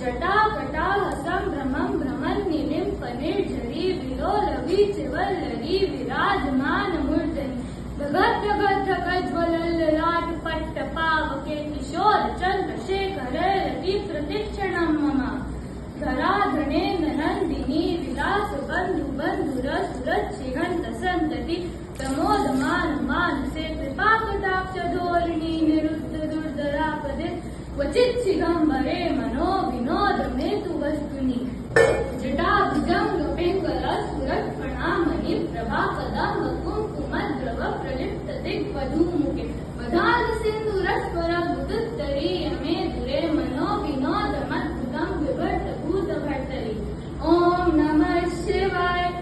जटा कटा हसम भ्रमम भ्रमन नीलिम पनीर झरी विलो लवी चिवल लगी विराजमान मूर्धनि भगत भगत गज्वल ललाट पट्ट पावके किशोर चंद्र शेखर लति प्रतिक्षणम मम। धराधने ननंदिनी विलास बंधु बंधुर सुरज चिहंत संतति प्रमोद मान मान से कृपा कटाक्ष धोरिणी निरुद्ध दुर्धरा पदे। क्वचित शिगंबरे मेतु वस्तुनि जटाभुजङ्ग पिङ्गलस्फुरत्प्रणामणि प्रभाकदाम्ब कुङ्कुमद्रव प्रलिप्त दिग्वधूमुखे वधान सिन्दूरस्वर मुदुत्तरी